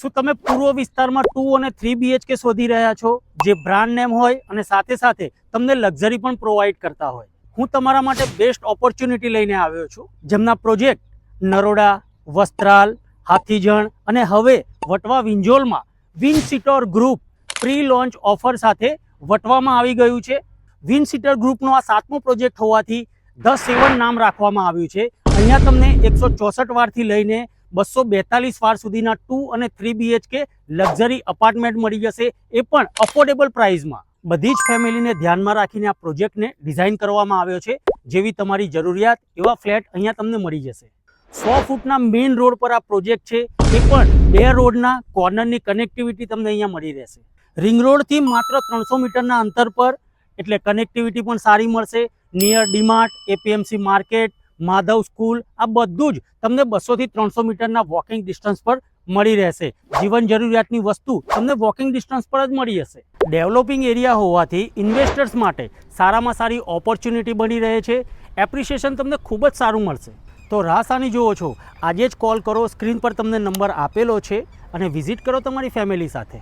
શું તમે પૂર્વ વિસ્તારમાં ટુ અને થ્રી બીએચકે શોધી રહ્યા છો? જે બ્રાન્ડ નેમ હોય અને સાથે સાથે તમને લક્ઝરી પણ પ્રોવાઈડ કરતા હોય. હું તમારા માટે બેસ્ટ ઓપોર્ચ્યુનિટી લઈને આવ્યો છું, જેમના પ્રોજેક્ટ નરોડા, વસ્ત્રાલ, હાથીજણ અને હવે Vatva વિંજોલમાં win seater group pre launch offer સાથે વટવામાં આવી ગયું છે. વિન સીટર ગ્રુપનો આ સાતમો પ્રોજેક્ટ હોવાથી ધ સેવન નામ રાખવામાં આવ્યું છે. અહીંયા તમને એકસો ચોસઠ વારથી લઈને બસો બેતાલીસ વાર સુધીના ટુ અને થ્રી બીએચકે લક્ઝરી અપાર્ટમેન્ટ મળી જશે એ પણ અફોર્ડેબલ પ્રાઇસમાં બધી જ ફેમિલીને ધ્યાનમાં રાખીને આ પ્રોજેક્ટને ડિઝાઇન કરવામાં આવ્યો છે, જેવી તમારી જરૂરિયાત એવા ફ્લેટ અહીંયા તમને મળી જશે. સો ફૂટના મેઇન રોડ પર આ પ્રોજેક્ટ છે, એ પણ બે રોડના કોર્નરની કનેક્ટિવિટી તમને અહીંયા મળી રહેશે. રિંગ રોડથી માત્ર ત્રણસો મીટરના અંતર પર, એટલે કનેક્ટિવિટી પણ સારી મળશે. Near DMart APMC market Madhav school, આ બધું જ તમને બસોથી ત્રણસો મીટરના વોકિંગ ડિસ્ટન્સ પર મળી રહેશે. જીવન જરૂરિયાતની વસ્તુ તમને વોકિંગ ડિસ્ટન્સ પર જ મળી જશે ડેવલપિંગ એરિયા હોવાથી ઇન્વેસ્ટર્સ માટે સારામાં સારી ઓપોર્ચ્યુનિટી બની રહે છે. એપ્રિસિએશન તમને ખૂબ જ સારું મળશે. તો રાહસાની જુઓ છો, આજે જ કોલ કરો સ્ક્રીન પર તમને નંબર આપેલો છે અને વિઝિટ કરો તમારી ફેમિલી સાથે.